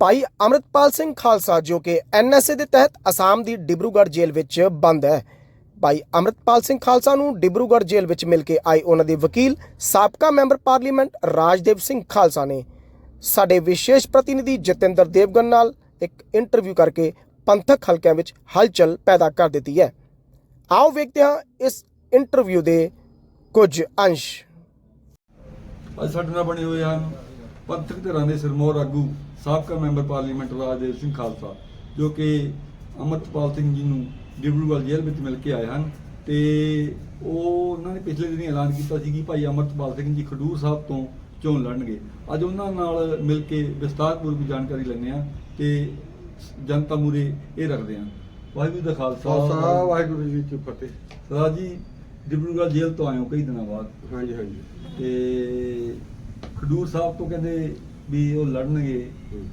ਭਾਈ ਅਮਰਿਤਪਾਲ ਸਿੰਘ ਖਾਲਸਾ ਜੋ ਕਿ ਐਨਐਸਏ ਦੇ ਤਹਿਤ ਅਸਾਮ ਦੀ ਡਿਬਰੂਗੜ੍ਹ ਜੇਲ੍ਹ ਵਿੱਚ ਬੰਦ ਹੈ। ਭਾਈ ਅਮਰਿਤਪਾਲ ਸਿੰਘ ਖਾਲਸਾ ਨੂੰ ਡਿਬਰੂਗੜ੍ਹ ਜੇਲ੍ਹ ਵਿੱਚ ਮਿਲ ਕੇ ਆਏ ਉਹਨਾਂ ਦੇ ਵਕੀਲ, ਸਾਬਕਾ ਮੈਂਬਰ ਪਾਰਲੀਮੈਂਟ ਰਾਜਦੇਵ ਸਿੰਘ ਖਾਲਸਾ ਨੇ। ਸਾਡੇ ਵਿਸ਼ੇਸ਼ ਪ੍ਰਤੀਨਿਧੀ ਜਤਿੰਦਰ ਦੇਵਗਨ ਨਾਲ ਇੱਕ ਇੰਟਰਵਿਊ ਕਰਕੇ ਪੰਥਕ ਹਲਕਿਆਂ ਵਿੱਚ ਹਲਚਲ ਪੈਦਾ ਕਰ ਦਿੱਤੀ ਹੈ। ਆਓ ਵੇਖਦੇ ਹਾਂ ਇਸ ਇੰਟਰਵਿਊ ਦੇ ਕੁਝ ਅੰਸ਼। ਅੱਜ ਸਾਡੇ ਨਾਲ ਬਣੇ ਹੋਏ ਹਨ ਪੰਥਕ ਧਿਰਾਂ ਦੇ ਸਿਰਮੌਰ ਆਗੂ ਸਾਬਕਾ ਮੈਂਬਰ ਪਾਰਲੀਮੈਂਟ ਰਾਜਦੇਵ ਸਿੰਘ ਖਾਲਸਾ ਜੋ ਕਿ ਅਮਰਤਪਾਲ ਸਿੰਘ ਜੀ ਨੂੰ ਡਿਬਰੂਗੜ੍ਹ ਜੇਲ੍ਹ ਵਿੱਚ ਮਿਲ ਕੇ ਆਏ ਹਨ। ਤੇ ਉਹ ਉਹਨਾਂ ਨੇ ਪਿਛਲੇ ਦਿਨੀ ਐਲਾਨ ਕੀਤਾ ਸੀ ਕਿ ਭਾਈ ਅਮਰਤਪਾਲ ਸਿੰਘ ਜੀ ਖਡੂਰ ਸਾਹਿਬ ਤੋਂ ਚੋਣ ਲੜਨਗੇ। ਅੱਜ ਉਹਨਾਂ ਨਾਲ ਮਿਲ ਕੇ ਵਿਸਤਾਰਪੂਰਵਕ ਜਾਣਕਾਰੀ ਲੈਂਦੇ ਹਾਂ ਤੇ ਜਨਤਾ ਮੂਰੇ ਇਹ ਰੱਖਦੇ ਹਾਂ। ਵਾਹਿਗੁਰੂ ਦਾ ਖਾਲਸਾ ਖਾਲਸਾ ਵਾਹਿਗੁਰੂ ਜੀ ਕੀ ਫਤਿਹ। ਸਰਦਾਰ ਜੀ ਡਿਬਰੂਗੜ੍ਹ ਜੇਲ੍ਹ ਤੋਂ ਆਏ ਹੋ ਕਈ ਦਿਨਾਂ ਬਾਅਦ। ਹਾਂਜੀ ਹਾਂਜੀ। ਤੇ ਖਡੂਰ ਸਾਹਿਬ ਤੋਂ ਕਹਿੰਦੇ ਵੀ ਉਹ ਲੜਨਗੇ।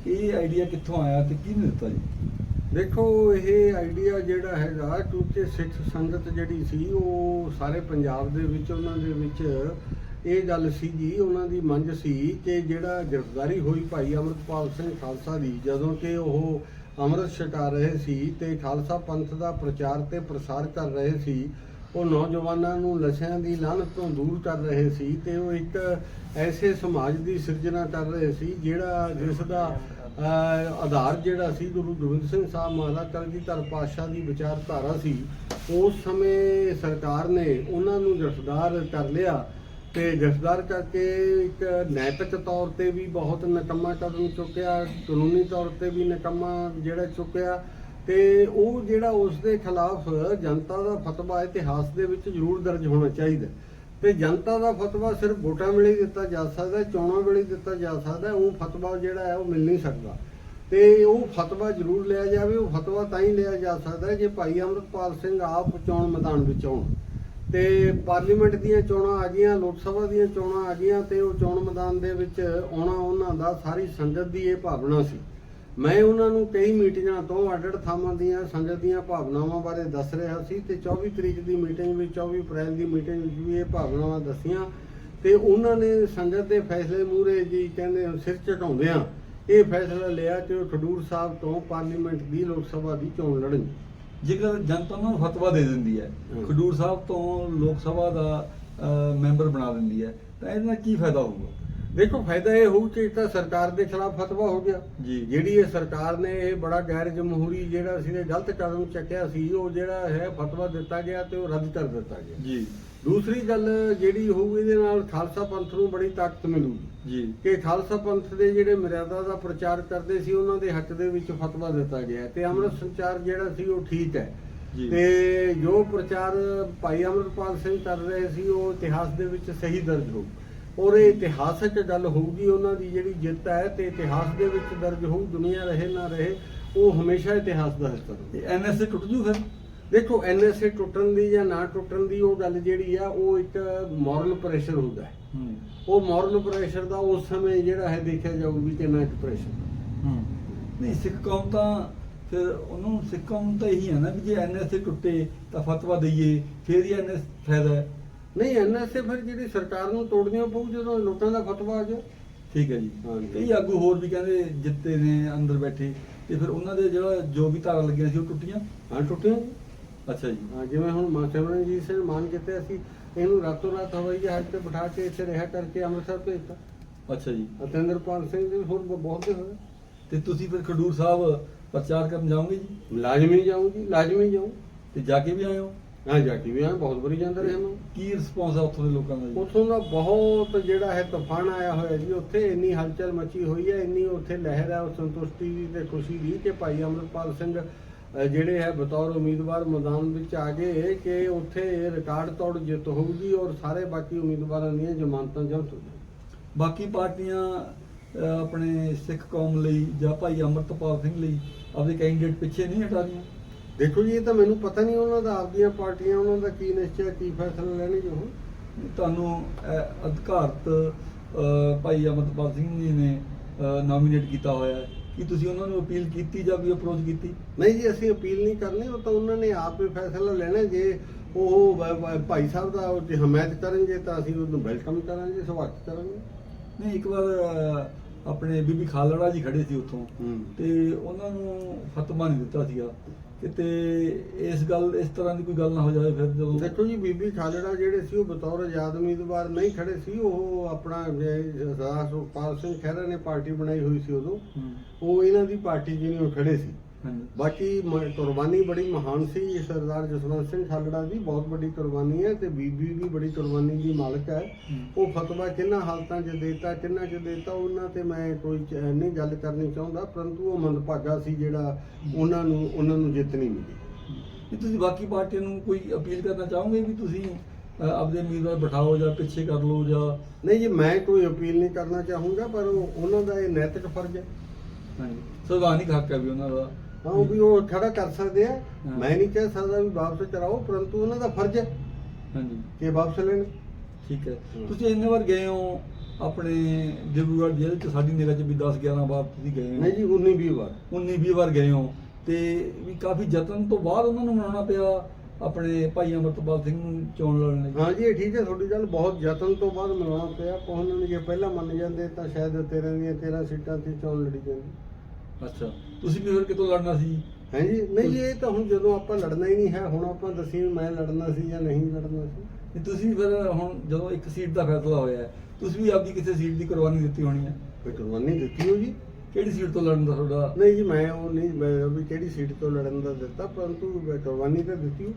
ਇਹ ਆਈਡੀਆ ਕਿੱਥੋਂ ਆਇਆ ਤੇ ਕਿਹਨੇ ਦਿੱਤਾ ਜੀ? ਦੇਖੋ ਇਹ ਆਈਡੀਆ ਜਿਹੜਾ ਹੈਗਾ ਕਿਉਂਕਿ ਸਿੱਖ ਸੰਗਤ ਜਿਹੜੀ ਸੀ ਉਹ ਸਾਰੇ ਪੰਜਾਬ ਦੇ ਵਿੱਚ ਉਹਨਾਂ ਦੇ ਵਿੱਚ ਇਹ ਗੱਲ ਸੀ ਜੀ ਉਹਨਾਂ ਦੀ ਮੰਗ ਸੀ ਕਿ ਜਿਹੜਾ ਗ੍ਰਿਫਤਾਰੀ ਹੋਈ ਭਾਈ ਅਮਰਪਾਲ ਸਿੰਘ ਖਾਲਸਾ ਦੀ ਜਦੋਂ ਕਿ ਉਹ ਅੰਮ੍ਰਿਤ ਛਕਾ ਰਹੇ ਸੀ ਤੇ ਖਾਲਸਾ ਪੰਥ ਦਾ ਪ੍ਰਚਾਰ ਤੇ ਪ੍ਰਸਾਰ ਕਰ ਰਹੇ ਸੀ ਉਹ ਨੌਜਵਾਨਾਂ ਨੂੰ ਨਸ਼ਿਆਂ ਦੀ ਲਾਹਨਤ ਤੋਂ ਦੂਰ ਕਰ ਰਹੇ ਸੀ ਤੇ ਉਹ ਇੱਕ ਐਸੇ ਸਮਾਜ ਦੀ ਸਿਰਜਣਾ ਕਰ ਰਹੇ ਸੀ ਜਿਹੜਾ ਜਿਸ ਦਾ ਆਧਾਰ ਜਿਹੜਾ ਸੀ ਗੁਰੂ ਗੋਬਿੰਦ ਸਿੰਘ ਸਾਹਿਬ ਮਹਾਰਾਜ ਕਲਗੀਧਰ ਪਾਤਸ਼ਾਹ ਦੀ ਵਿਚਾਰਧਾਰਾ ਸੀ, ਉਸ ਸਮੇਂ ਸਰਕਾਰ ਨੇ ਉਹਨਾਂ ਨੂੰ ਗ੍ਰਿਫਤਾਰ ਕਰ ਲਿਆ ਤੇ ਗ੍ਰਿਫਤਾਰ ਕਰਕੇ ਇੱਕ ਨੈਤਿਕ ਤੌਰ ਤੇ ਵੀ ਬਹੁਤ ਨਕਮਾ ਕਦਮ ਚੁੱਕਿਆ, ਕਾਨੂੰਨੀ ਤੌਰ ਤੇ ਵੀ ਨਕਮਾ ਜਿਹੜਾ ਚੁੱਕਿਆ ਤੇ ਉਹ ਜਿਹੜਾ ਉਸ ਦੇ ਖਿਲਾਫ ਜਨਤਾ ਦਾ ਫਤਵਾ ਇਤਿਹਾਸ ਦੇ ਵਿੱਚ ਜ਼ਰੂਰ ਦਰਜ ਹੋਣਾ ਚਾਹੀਦਾ ਤੇ ਜਨਤਾ ਦਾ ਫਤਵਾ ਸਿਰਫ ਵੋਟਾਂ ਵੇਲੇ ਦਿੱਤਾ ਜਾ ਸਕਦਾ ਚੋਣਾਂ ਵੇਲੇ ਦਿੱਤਾ ਜਾ ਸਕਦਾ ਉਹ ਫਤਵਾ ਜਿਹੜਾ ਹੈ ਉਹ ਮਿਲ ਨਹੀਂ ਸਕਦਾ। ਤੇ ਉਹ ਫਤਵਾ ਜ਼ਰੂਰ ਲਿਆ ਜਾਵੇ, ਉਹ ਫਤਵਾ ਤਾਂ ਹੀ ਲਿਆ ਜਾ ਸਕਦਾ ਜੇ ਭਾਈ ਅਮਰਪਾਲ ਸਿੰਘ ਆਪ ਚੋਣ ਮੈਦਾਨ ਵਿੱਚ ਆਉਣ। ਤੇ ਪਾਰਲੀਮੈਂਟ ਦੀਆਂ ਚੋਣਾਂ ਆ ਗਈਆਂ, ਲੋਕ ਸਭਾ ਦੀਆਂ ਚੋਣਾਂ ਆ ਗਈਆਂ ਤੇ ਉਹ ਚੋਣ ਮੈਦਾਨ ਦੇ ਵਿੱਚ ਆਉਣਾ ਉਹਨਾਂ ਦਾ ਸਾਰੀ ਸੰਗਤ ਦੀ ਇਹ ਭਾਵਨਾ ਸੀ। ਮੈਂ ਉਹਨਾਂ ਨੂੰ ਕਈ ਮੀਟਿੰਗਾਂ ਤੋਂ ਅੱਡ-ਅੱਡ ਥਾਵਾਂ ਦੀਆਂ ਸੰਗਤ ਦੀਆਂ ਭਾਵਨਾਵਾਂ ਬਾਰੇ ਦੱਸ ਰਿਹਾ ਸੀ ਤੇ 24 ਤਰੀਕ ਦੀ ਮੀਟਿੰਗ ਵਿੱਚ 24 ਅਪ੍ਰੈਲ ਦੀ ਮੀਟਿੰਗ ਵਿੱਚ ਵੀ ਇਹ ਭਾਵਨਾਵਾਂ ਦੱਸੀਆਂ ਤੇ ਉਹਨਾਂ ਨੇ ਸੰਗਤ ਦੇ ਫੈਸਲੇ ਮੂਰੇ ਜੀ ਕਹਿੰਦੇ ਸਿਰ ਝਟਾਉਂਦਿਆਂ ਇਹ ਫੈਸਲਾ ਲਿਆ ਕਿ ਉਹ ਖਡੂਰ ਸਾਹਿਬ ਤੋਂ ਪਾਰਲੀਮੈਂਟ ਦੀ ਲੋਕ ਸਭਾ ਦੀ ਚੋਣ ਲੜਨ ਜੇਕਰ ਜਨਤਾ ਨੂੰ ਫਤਵਾ ਦੇ ਦਿੰਦੀ ਹੈ। ਖਡੂਰ ਸਾਹਿਬ ਤੋਂ ਲੋਕ ਸਭਾ ਦਾ ਮੈਂਬਰ ਬਣਾ ਦਿੰਦੀ ਹੈ ਤਾਂ ਇਹਦੇ ਕੀ ਫਾਇਦਾ ਹੋਊਗਾ? ਦੇਖੋ ਫਾਇਦਾ ਇਹ ਹੋਊ ਕਿ ਤਾਂ ਸਰਕਾਰ ਦੇ ਖਿਲਾਫ ਫਤਵਾ ਹੋ ਗਿਆ। ਜੀ। ਜਿਹੜੀ ਇਹ ਸਰਕਾਰ ਨੇ ਇਹ ਬੜਾ ਗੈਰ ਜਮਹੂਰੀ ਜਿਹੜਾ ਸੀ ਇਹ ਗਲਤ ਕਦਮ ਚੱਕਿਆ ਸੀ ਉਹ ਜਿਹੜਾ ਹੈ ਫਤਵਾ ਦਿੱਤਾ ਗਿਆ ਤੇ ਉਹ ਰੱਦ ਕਰ ਦਿੱਤਾ ਗਿਆ। ਜੀ। ਦੂਸਰੀ ਗੱਲ ਜਿਹੜੀ ਹੋਊ ਇਹਦੇ ਨਾਲ ਖਾਲਸਾ ਪੰਥ ਨੂੰ ਬੜੀ ਤਾਕਤ ਮਿਲੂਗੀ। ਜੀ। ਕਿ ਖਾਲਸਾ ਪੰਥ ਦੇ ਜਿਹੜੇ ਮਰਿਆਦਾ ਦਾ ਪ੍ਰਚਾਰ ਕਰਦੇ ਸੀ ਉਹਨਾਂ ਦੇ ਹੱਕ ਦੇ ਵਿੱਚ ਫਤਵਾ ਦਿੱਤਾ ਗਿਆ। ਤੇ ਅੰਮ੍ਰਿਤ ਸੰਚਾਰ ਜਿਹੜਾ ਸੀ ਉਹ ਠੀਕ ਹੈ। ਤੇ ਜੋ ਪ੍ਰਚਾਰ ਭਾਈ ਅਮਰਪਾਲ ਸਿੰਘ ਕਰ ਰਹੇ ਸੀ ਉਹ ਇਤਿਹਾਸ ਦੇ ਵਿੱਚ ਸਹੀ ਦਰਜ ਹੋਊ ਔਰ ਇਹ ਇਤਿਹਾਸਕ ਗੱਲ ਹੋਊਗੀ ਉਹਨਾਂ ਦੀ ਜਿਹੜੀ ਜਿੱਤ ਹੈ ਤੇ ਇਤਿਹਾਸ ਦੇ ਵਿੱਚ ਦਰਜ ਹੋਊ ਦੁਨੀਆ ਰਹੇ ਨਾ ਰਹੇ ਉਹ ਹਮੇਸ਼ਾ ਇਤਿਹਾਸ ਦਾ ਹਿੱਸਾ ਰਹੂ ਐਨਐਸਏ ਟੁੱਟ ਜੂ ਫਿਰ? ਦੇਖੋ ਐਨਐਸਏ ਟੁੱਟਣ ਦੀ ਜਾਂ ਨਾ ਟੁੱਟਣ ਦੀ ਉਹ ਗੱਲ ਜਿਹੜੀ ਆ ਉਹ ਇੱਕ ਮੋਰਲ ਪ੍ਰੈਸ਼ਰ ਹੁੰਦਾ ਹੈ। ਉਹ ਮੋਰਲ ਪ੍ਰੈਸ਼ਰ ਦਾ ਉਸ ਸਮੇਂ ਜਿਹੜਾ ਹੈ ਦੇਖਿਆ ਜਾਊ ਵੀ ਕਿੰਨਾ ਕੁ ਪ੍ਰੈਸ਼ਰ ਨਹੀਂ ਸਿੱਖ ਕੌਮ ਤਾਂ ਫਿਰ ਉਹਨੂੰ ਸਿੱਖ ਕੌਮ ਤਾਂ ਇਹੀ ਹੈ ਨਾ ਵੀ ਜੇ ਐਨਐਸਏ ਟੁੱਟੇ ਤਾਂ ਫਤਵਾ ਦਈਏ ਫਿਰ ਹੀ ਐਨਐਸ ਫਾਇਦਾ ਹੈ। ਨਹੀਂ ਐਨਐਸਏ ਫਿਰ ਜਿਹੜੀ ਸਰਕਾਰ ਨੂੰ ਤੋੜਨੀਆਂ ਪਊ ਜਦੋਂ ਲੋਕਾਂ ਦਾ ਫਤਵਾ ਆ ਜਾਏ ਠੀਕ ਹੈ ਜੀ। ਹਾਂਜੀ। ਕਈ ਆਗੂ ਹੋਰ ਵੀ ਕਹਿੰਦੇ ਜਿੱਤੇ ਨੇ ਅੰਦਰ ਬੈਠੇ ਤੇ ਫਿਰ ਉਹਨਾਂ ਦੇ ਜਿਹੜਾ ਜੋ ਵੀ ਧਾਰਾ ਲੱਗੀਆਂ ਸੀ ਉਹ ਟੁੱਟੀਆਂ? ਹਾਂ ਟੁੱਟੀਆਂ ਅੱਛਾ ਜੀ। ਹਾਂ ਜਿਵੇਂ ਹੁਣ ਮਾਂ ਸਿਮਰਨਜੀਤ ਸਿੰਘ ਮਾਨ ਕਿਤੇ ਅਸੀਂ ਇਹਨੂੰ ਰਾਤੋਂ ਰਾਤ ਹਵਾਈ ਜਹਾਜ਼ ਤੇ ਬਿਠਾ ਕੇ ਇੱਥੇ ਰਿਹਾ ਕਰਕੇ ਅੰਮ੍ਰਿਤਸਰ ਭੇਜਤਾ। ਅੱਛਾ ਜੀ। ਅਤਿੰਦਰਪਾਲ ਸਿੰਘ ਦੇ ਹੋਰ ਬ- ਬਹੁਤ ਦੇ ਹੋਏ। ਤੇ ਤੁਸੀਂ ਫਿਰ ਖਡੂਰ ਸਾਹਿਬ ਪ੍ਰਚਾਰ ਕਰਨ ਜਾਓਗੇ ਜੀ? ਲਾਜ਼ਮੀ ਜਾਊਂ ਜੀ ਲਾਜ਼ਮੀ ਜਾਊਂ। ਤੇ ਜਾ ਕੇ ਵੀ ਆਏ ਹੋ? ਹਾਂ ਜਾ ਕੇ ਵੀ ਆ ਬਹੁਤ ਵਾਰੀ ਜਾਂਦਾ ਰਿਹਾ ਮੈਂ ਕੀ ਰਿਸਪੌਂਸ ਆ ਉੱਥੋਂ ਦੇ ਲੋਕਾਂ ਦਾ ਜੀ? ਉੱਥੋਂ ਦਾ ਬਹੁਤ ਜਿਹੜਾ ਹੈ ਤੂਫਾਨ ਆਇਆ ਹੋਇਆ ਜੀ ਉੱਥੇ ਇੰਨੀ ਹਲਚਲ ਮਚੀ ਹੋਈ ਹੈ ਇੰਨੀ ਉੱਥੇ ਲਹਿਰ ਹੈ ਉਹ ਸੰਤੁਸ਼ਟੀ ਦੀ ਤੇ ਖੁਸ਼ੀ ਦੀ ਕਿ ਭਾਈ ਅਮਰਪਾਲ ਸਿੰਘ ਅ, ਜਿਹੜੇ ਹੈ ਬਤੌਰ ਉਮੀਦਵਾਰ ਮੈਦਾਨ ਵਿੱਚ ਆ ਗਏ ਕਿ ਉੱਥੇ ਇਹ ਰਿਕਾਰਡ ਤੋੜ ਜਿੱਤ ਹੋਊਗੀ ਔਰ ਸਾਰੇ ਬਾਕੀ ਉਮੀਦਵਾਰਾਂ ਦੀਆਂ ਜ਼ਮਾਨਤਾਂ ਜ਼ਬਤ ਹੋ ਜਾਣਗੀਆਂ ਬਾਕੀ ਪਾਰਟੀਆਂ ਅਹ, ਆਪਣੇ ਸਿੱਖ ਕੌਮ ਲਈ ਜਾਂ ਭਾਈ ਅਮਰਤਪਾਲ ਸਿੰਘ ਲਈ ਆਪਦੇ ਕੈਂਡੀਡੇਟ ਪਿੱਛੇ ਨਹੀਂ ਹਟਾ ਰਹੀਆਂ? ਦੇਖੋ ਜੀ ਇਹ ਤਾਂ ਮੈਨੂੰ ਪਤਾ ਨਹੀਂ ਉਹਨਾਂ ਦਾ ਆਪਦੀਆਂ ਪਾਰਟੀਆਂ ਉਹਨਾਂ ਦਾ ਕੀ ਨਿਸ਼ਚੈ ਕੀ ਫੈਸਲਾ ਲੈਣਗੇ ਉਹ। ਤੁਹਾਨੂੰ ਅਹ, ਅਧਿਕਾਰਤ ਅਹ, ਭਾਈ ਅਮਰਤਪਾਲ ਸਿੰਘ ਜੀ ਨੇ ਨੋਮੀਨੇਟ ਕੀਤਾ ਹੋਇਆ ਹੈ। ਕੀ ਤੁਸੀਂ ਉਹਨਾਂ ਨੂੰ ਅਪੀਲ ਕੀਤੀ ਜਾਂ ਵੀ ਅਪਰੋਚ ਕੀਤੀ? ਨਹੀਂ ਜੀ ਅਸੀਂ ਅਪੀਲ ਨਹੀਂ ਕਰਨੀ ਉਹ ਤਾਂ ਉਹਨਾਂ ਨੇ ਆਪ ਹੀ ਫੈਸਲਾ ਲੈਣਾ। ਜੇ ਉਹ ਵ- ਵ- ਭਾਈ ਸਾਹਿਬ ਦਾ ਉਹ ਜੇ ਹਮਾਇਤ ਕਰਨਗੇ ਤਾਂ ਅਸੀਂ ਉਹਨੂੰ ਵੈਲਕਮ ਕਰਾਂਗੇ ਸਵਾਗਤ ਕਰਾਂਗੇ। ਨਹੀਂ ਇੱਕ ਵਾਰ ਅਹ, ਆਪਣੇ ਬੀਬੀ ਖਾਲੜਾ ਜੀ ਖੜੇ ਸੀ ਉੱਥੋਂ। ਤੇ ਉਹਨਾਂ ਨੂੰ ਫਤਵਾ ਨਹੀਂ ਦਿੱਤਾ ਸੀਗਾ। ਕਿਤੇ ਇਸ ਗੱਲ ਇਸ ਤਰ੍ਹਾਂ ਦੀ ਕੋਈ ਗੱਲ ਨਾ ਹੋ ਜਾਵੇ ਫਿਰ ਜਦੋਂ ਦੇਖੋ ਜੀ ਬੀਬੀ ਖਾਲੜਾ ਜਿਹੜੇ ਸੀ ਉਹ ਬਤੌਰ ਆਜ਼ਾਦ ਉਮੀਦਵਾਰ ਨਹੀਂ ਖੜੇ ਸੀ। ਉਹ ਆਪਣਾ ਸਰਦਾਰ ਸੁਖਪਾਲ ਸਿੰਘ ਖਹਿਰਾ ਨੇ ਪਾਰਟੀ ਬਣਾਈ ਹੋਈ ਸੀ ਉਦੋਂ। ਉਹ ਇਹਨਾਂ ਦੀ ਪਾਰਟੀ ਜਿਹਨੇ ਉਹ ਖੜੇ ਸੀ। ਬਾਕੀ ਮ- ਕੁਰਬਾਨੀ ਬੜੀ ਮਹਾਨ ਸੀ ਸਰਦਾਰ ਜਸਵੰਤ ਸਿੰਘ ਖਾਲੜਾ ਦੀ ਬਹੁਤ ਵੱਡੀ ਕੁਰਬਾਨੀ ਹੈ ਤੇ ਬੀਬੀ ਵੀ ਬੜੀ ਕੁਰਬਾਨੀ ਦੀ ਮਾਲਕ ਹੈ। ਉਹ ਫਤਵਾ ਕਿੰਨਾ ਹਾਲਤਾਂ 'ਚ ਦੇਤਾ ਕਿੰਨਾ 'ਚ ਦੇਤਾ ਉਹਨਾਂ ਤੇ ਮੈਂ ਕੋਈ ਚ- ਨਹੀਂ ਗੱਲ ਕਰਨੀ ਚਾਹੁੰਦਾ ਪਰੰਤੂ ਉਹ ਮੰਦਭਾਗਾ ਸੀ ਜਿਹੜਾ ਉਹਨਾਂ ਨੂੰ ਉਹਨਾਂ ਨੂੰ ਜਿੱਤ ਨਹੀਂ ਮਿਲੀ। ਕੀ ਤੁਸੀਂ ਬਾਕੀ ਪਾਰਟੀਆਂ ਨੂੰ ਕੋਈ ਅਪੀਲ ਕਰਨਾ ਚਾਹੋਗੇ ਵੀ ਤੁਸੀਂ ਅ, ਆਪਦੇ ਉਮੀਦਵਾਰ ਬਿਠਾਓ ਜਾਂ ਪਿੱਛੇ ਕਰ ਲਓ ਜਾਂ ਨਹੀਂ ਜੀ ਮੈਂ ਕੋਈ ਅਪੀਲ ਨਹੀਂ ਕਰਨਾ ਚਾਹੂੰਗਾ ਪਰ ਉਹ- ਉਹਨਾਂ ਦਾ ਇਹ ਨੈਤਿਕ ਫਰਜ਼ ਹੈ। ਹਾਂਜੀ। ਸੰਵਿਧਾਨਿਕ ਹੱਕ ਹੈ ਵੀ ਉਹਨਾਂ ਦਾ। ਹਾਂ ਉਹ ਵੀ ਉਹ ਖੜਾ ਕਰ ਸਕਦੇ ਆ। ਹਾਂ। ਮੈਂ ਨਹੀਂ ਕਹਿ ਸਕਦਾ ਵੀ ਵਾਪਸ ਚਲਾਓ ਪਰੰਤੂ ਉਹਨਾਂ ਦਾ ਫਰਜ਼ ਹੈ ਹਾਂਜੀ। ਕਿ ਵਾਪਸ ਲੈਣ। ਠੀਕ ਹੈ। ਹਮ। ਤੁਸੀਂ ਇੰਨੇ ਵਾਰ ਗਏ ਹੋ ਆਪਣੇ ਡਿਬਰੂਗੜ੍ਹ ਜੇਲ੍ਹ ਚ ਸਾਡੀ ਨਿਗਾਹ ਚ ਵੀ 10 11 ਵਾਰ ਤੁਸੀਂ ਗਏ ਹੋ। ਨਹੀਂ ਜੀ 19 20 ਵਾਰ। 19 20 ਵਾਰ ਗਏ ਹੋ। ਤੇ ਵੀ ਕਾਫੀ ਯਤਨ ਤੋਂ ਬਾਅਦ ਉਹਨਾਂ ਨੂੰ ਮਨਾਉਣਾ ਪਿਆ ਆਪਣੇ ਭਾਈ ਅਮਰਤਪਾਲ ਸਿੰਘ ਨੂੰ ਚੋਣ ਲੜਨ ਲਈ। ਹਾਂ ਜੀ ਇਹ ਠੀਕ ਹੈ ਤੁਹਾਡੀ ਗੱਲ ਬਹੁਤ ਯਤਨ ਤੋਂ ਬਾਅਦ ਮਿਲਾਉਣਾ ਪਿਆ। ਉਹਨਾਂ ਨੂੰ ਜੇ ਪਹਿਲਾਂ ਮੰਨ ਜਾਂਦੇ ਤਾਂ ਸ਼ਾਇਦ 13 ਦੀਆਂ 13 ਸੀਟਾਂ ਤੇ ਚੋਣ ਲੜੀ ਜਾਂਦੀ। ਅੱਛਾ। ਤੁਸੀਂ ਵੀ ਫਿਰ ਕਿਤੋਂ ਲੜਨਾ ਸੀ? ਹੈ ਜੀ ਨਹੀਂ ਜੀ ਇਹ ਤਾਂ ਹੁਣ ਜਦੋਂ ਆਪਾਂ ਲੜਨਾ ਹੀ ਨਹੀਂ ਹੈ ਹੁਣ ਆਪਾਂ ਦੱਸੀ ਮੈਂ ਲੜਨਾ ਸੀ ਜਾਂ ਨਹੀਂ ਲੜਨਾ ਸੀ। ਤੇ ਤੁਸੀਂ ਫਿਰ ਹੁਣ ਜਦੋਂ ਇੱਕ ਸੀਟ ਦਾ ਫੈਸਲਾ ਹੋਇਆ ਹੈ, ਤੁਸੀਂ ਵੀ ਆਪਦੀ ਕਿਸੇ ਸੀਟ ਦੀ ਕੁਰਬਾਨੀ ਦਿੱਤੀ ਹੋਣੀ ਹੈ? ਕੋਈ ਕੁਰਬਾਨੀ ਦਿੱਤੀ ਹੋ ਜੀ? ਕਿਹੜੀ ਸੀਟ ਤੋਂ ਲੜਨ ਦਾ ਤੁਹਾਡਾ? ਨਹੀਂ ਜੀ ਮੈਂ ਉਹ ਨਹੀਂ ਮੈਂ ਵੀ ਕਿਹੜੀ ਸੀਟ ਤੋਂ ਲੜਨ ਦਾ ਦਿੱਤਾ ਪਰੰਤੂ ਮੈਂ ਕੁਰਬਾਨੀ ਤਾਂ ਦਿੱਤੀ ਹੋ।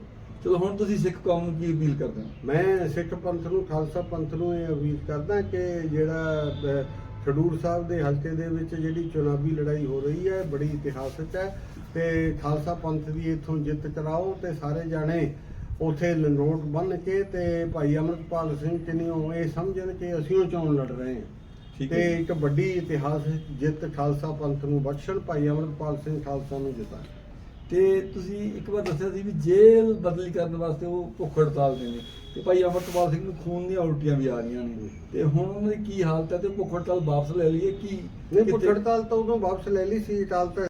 ਚਲੋ ਹੁਣ ਤੁਸੀਂ ਸਿੱਖ ਕੌਮ ਨੂੰ ਕੀ ਅਪੀਲ ਕਰਦੇ ਹੋ? ਮੈਂ ਸਿੱਖ ਪੰਥ ਨੂੰ ਖਾਲਸਾ ਪੰਥ ਨੂੰ ਇਹ ਅਪੀਲ ਕਰਦਾ ਕਿ ਜਿਹੜਾ ਅਹ, ਖਡੂਰ ਸਾਹਿਬ ਦੇ ਹਲਕੇ ਦੇ ਵਿੱਚ ਜਿਹੜੀ ਚੁਣਾਵੀ ਲੜਾਈ ਹੋ ਰਹੀ ਹੈ ਬੜੀ ਇਤਿਹਾਸਕ ਹੈ ਤੇ ਖਾਲਸਾ ਪੰਥ ਦੀ ਇੱਥੋਂ ਜਿੱਤ ਕਰਾਓ ਤੇ ਸਾਰੇ ਜਾਣੇ ਉਥੇ ਲੰਗੋਟ ਬੰਨ ਕੇ ਤੇ ਭਾਈ ਅਮਰਪਾਲ ਸਿੰਘ ਕਿਨਿਓ ਇਹ ਸਮਝਣ ਕਿ ਅਸੀਂ ਉਹ ਚੋਣ ਲੜ ਰਹੇ ਹਾਂ। ਤੇ ਇੱਕ ਵੱਡੀ ਇਤਿਹਾਸਕ ਜਿੱਤ ਖਾਲਸਾ ਪੰਥ ਨੂੰ ਬਖਸ਼ਣ ਭਾਈ ਅਮਰਪਾਲ ਸਿੰਘ ਖਾਲਸਾ ਨੂੰ ਜਿਤਾਣ ਤੇ ਤੁਸੀਂ ਇੱਕ ਵਾਰ ਦੱਸਿਆ ਸੀ ਵੀ ਜੇਲ੍ਹ ਬਦਲੀ ਕਰਨ ਵਾਸਤੇ ਉਹ ਭੁੱਖ ਹੜਤਾਲ ਦੇ ਨੇ। ਤੇ ਭਾਈ ਅਮਰਤਪਾਲ ਸਿੰਘ ਨੂੰ ਖੂਨ ਦੀਆਂ ਉਲਟੀਆਂ ਵੀ ਆ ਰਹੀਆਂ ਨੇ। ਤੇ ਹੁਣ ਉਹਨਾਂ ਦੀ ਕੀ ਹਾਲਤ ਹੈ ਤੇ ਭੁੱਖ ਹੜਤਾਲ ਵਾਪਸ ਲੈ ਲਈਏ ਕੀ ਨਹੀਂ ਕਿਤੇ- ਪੁੱਛੜਤਾਲ ਤਾਂ ਉਦੋਂ ਵਾਪਸ ਲੈ ਲਈ ਸੀ ਅਕਾਲ ਤਖਤ